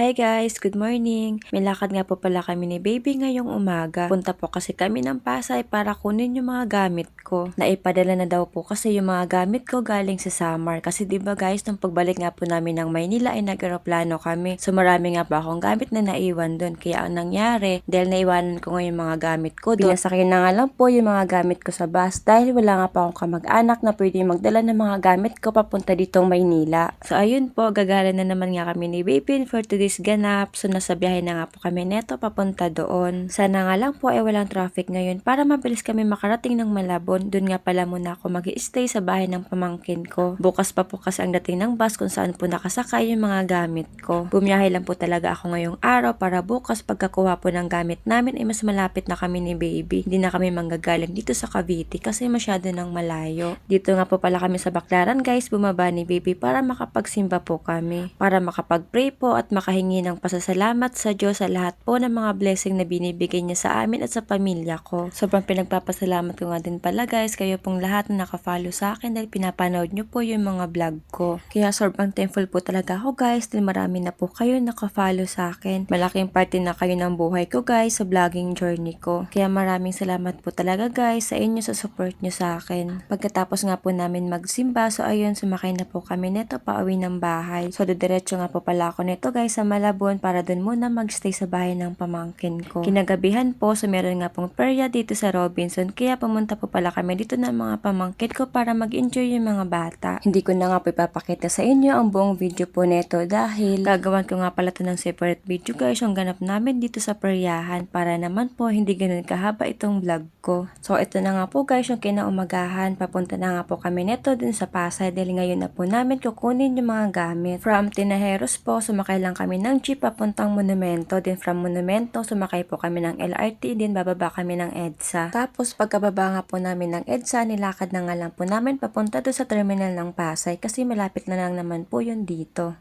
Hi guys, good morning. May lakad nga po pala kami ni baby ngayong umaga. Punta po kasi kami ng Pasay para kunin yung mga gamit ko. Naipadala na daw po kasi yung mga gamit ko galing sa Samar. Kasi 'di ba guys, nung pagbalik nga po namin ng Maynila ay nag-aeroplano kami. So marami nga po akong gamit na naiwan doon. Kaya ang nangyari, dahil naiwanan ko nga yung mga gamit ko doon. Pinasakay na nga lang po yung mga gamit ko sa bus dahil wala nga pa akong kamag-anak na pwede magdala ng mga gamit ko papunta ditong Maynila. So ayun po, gagala na naman nga kami ni baby for today's ganap. So nasa biyahe na nga po kami neto papunta doon. Sana nga lang po ay walang traffic ngayon para mabilis kami makarating ng Malabon. Doon nga pala muna ako mag stay sa bahay ng pamangkin ko. Bukas pa po kasi ang dating ng bus kung saan po nakasakay yung mga gamit ko. Bumiyahe lang po talaga ako ngayong araw para bukas pagkakuha po ng gamit namin ay mas malapit na kami ni baby. Hindi na kami manggagaling dito sa Cavite kasi masyado nang malayo. Dito nga po pala kami sa Baklaran guys, bumaba ni baby para makapagsimba po kami. Para makapag-pray po at makahingi ng pasasalamat sa Diyos sa lahat po ng mga blessing na binibigay niya sa amin at sa pamilya ko. Sobrang pinagpapasalamat ko nga din pala guys, kayo pong lahat na nakafollow sa akin dahil pinapanood niyo po yung mga vlog ko. Kaya sobrang thankful po talaga ako guys dahil marami na po kayo nakafollow sa akin. Malaking parte na kayo ng buhay ko guys sa vlogging journey ko. Kaya maraming salamat po talaga guys sa inyo sa support niyo sa akin. Pagkatapos nga po namin magsimba, so ayun, sumakay na po kami neto pauwi ng bahay. So didiretso nga po pala ako neto guys sa Malabon para dun muna magstay sa bahay ng pamangkin ko. Kinagabihan po, so meron nga pong perya dito sa Robinson, kaya pumunta po pala kami dito ng mga pamangkin ko para mag-enjoy yung mga bata. Hindi ko na nga po ipapakita sa inyo ang buong video po neto dahil gagawan ko nga pala to ng separate video guys yung ganap namin dito sa peryahan para naman po hindi ganun kahaba itong vlog ko. So ito na nga po guys yung kinaumagahan. Papunta na nga po kami neto dun sa Pasay dahil ngayon na po namin kukunin yung mga gamit. From Tinajeros po, sumakay lang kami ng jeep papuntang Monumento. Then from Monumento, sumakay po kami ng LRT. Then bababa kami ng EDSA. Tapos pagkababa nga po namin ng EDSA, nilakad na nga lang po namin papunta doon sa terminal ng Pasay kasi malapit na lang naman po yun dito.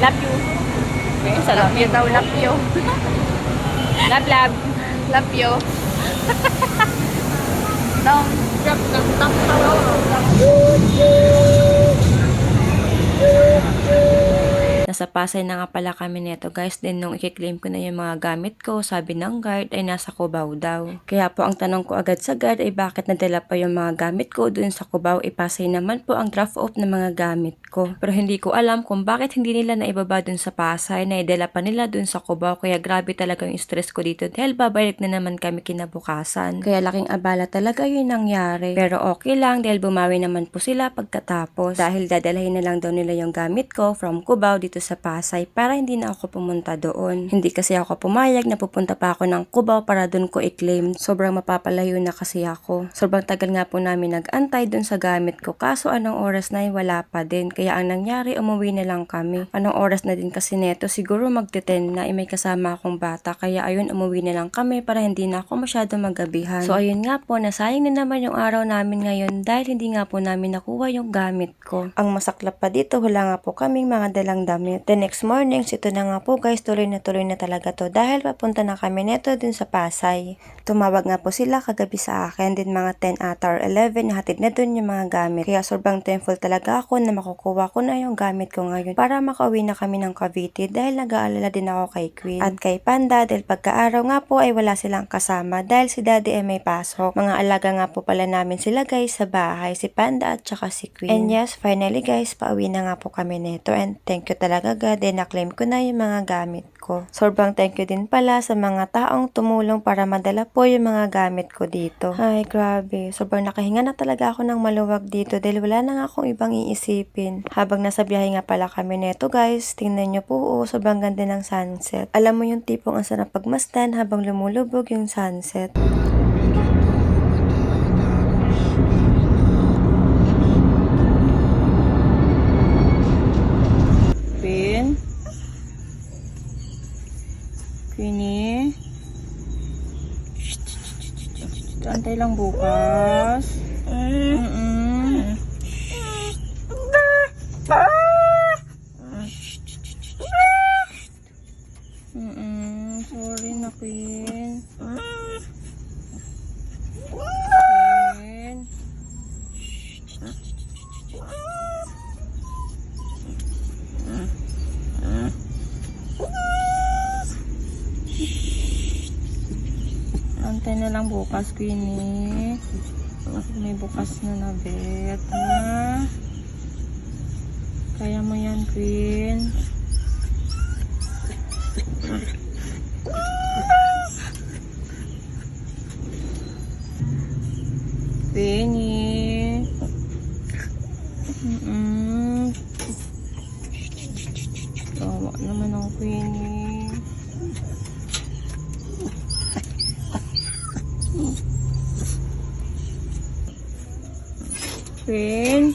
Love you. Okay, sa love you daw, love you. love, love. Love you. Dong. Jump, jump, jump, Nasa Pasay na nga pala kami neto guys. Then nung i-claim ko na yung mga gamit ko, sabi ng guard ay nasa Cubao daw. Kaya po ang tanong ko agad sa guard ay bakit nadala pa yung mga gamit ko dun sa Cubao. Ipasay naman po ang draft off ng mga gamit ko. Pero hindi ko alam kung bakit hindi nila naibaba dun sa Pasay na idala pa nila dun sa Cubao. Kaya grabe talaga yung stress ko dito dahil babalik na naman kami kinabukasan. Kaya laking abala talaga yung nangyari. Pero okay lang dahil bumawi naman po sila pagkatapos. Dahil dadalhin na lang daw nila yung gamit ko from Cubao dito sa Pasay para hindi na ako pumunta doon. Hindi kasi ako pumayag na pupunta pa ako ng Cubao para doon ko i-claim. Sobrang mapapalayo na kasi ako. Sobrang tagal nga po namin nag-antay doon sa gamit ko kaso anong oras na ay wala pa din. Kaya ang nangyari umuwi na lang kami. Anong oras na din kasi neto siguro magte-10 na eh, may kasama akong bata kaya ayun umuwi na lang kami para hindi na ako masyado magabihan. So ayun nga po nasayang na naman yung araw namin ngayon dahil hindi nga po namin nakuha yung gamit ko. Ang masaklap pa dito wala nga po kaming mga dalang damit. The next morning, ito na nga po guys, tuloy na tuloy na talaga to dahil papunta na kami neto dun sa Pasay. Tumawag nga po sila kagabi sa akin, din mga 10 ata or 11, nahatid na dun yung mga gamit. Kaya sobrang thankful talaga ako na makukuha ko na yung gamit ko ngayon para makauwi na kami ng Cavite dahil nag-aalala din ako kay Queen. At kay Panda dahil pagka-araw nga po ay wala silang kasama dahil si Daddy ay may pasok. Mga alaga nga po pala namin sila guys sa bahay, si Panda at saka si Queen. And yes, finally guys, pauwi na nga po kami neto and thank you talaga God and na-claim ko na yung mga gamit ko. Sobrang thank you din pala sa mga taong tumulong para madala po yung mga gamit ko dito. Ay, grabe. Sobrang nakahinga na talaga ako ng maluwag dito dahil wala na nga akong ibang iisipin. Habang nasa biyahe nga pala kami neto guys, tingnan nyo po, oh, sobrang ganda ng sunset. Alam mo yung tipong ang sarap pagmasdan habang lumulubog yung sunset. Antay lang bukas. Mm-mm. Mm-mm. Sorry na, Queen. Queen. Na lang bukas, Queenie. May bukas na na bet, ha? Kaya mo yan, Queen. Queen?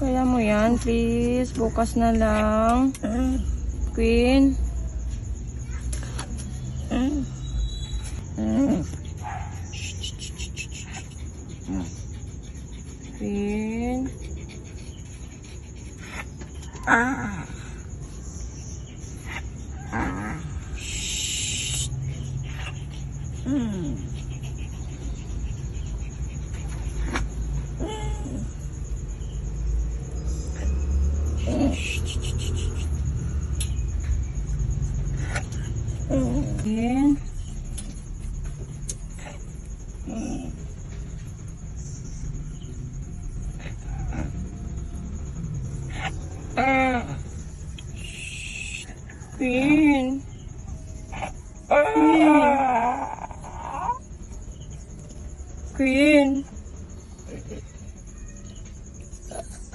Kaya mo yan, please. Bukas na lang. Queen? Queen? Queen? Queen? Queen?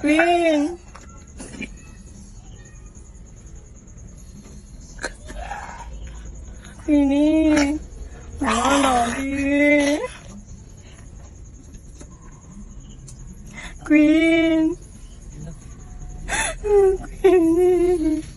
Queen? Queenie? Mama, lagi. Queen? Queen?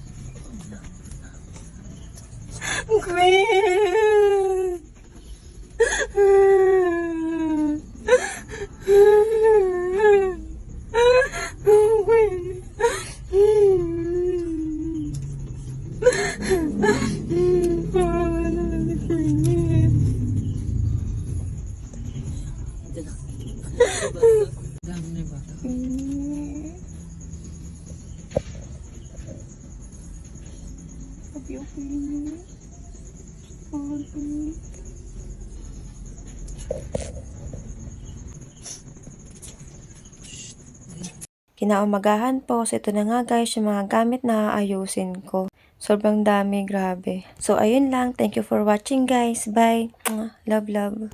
Kinaumagahan po, so ito na nga guys yung mga gamit na aayusin ko. Sobrang dami, grabe. So ayun lang, thank you for watching guys. Bye. Love, love.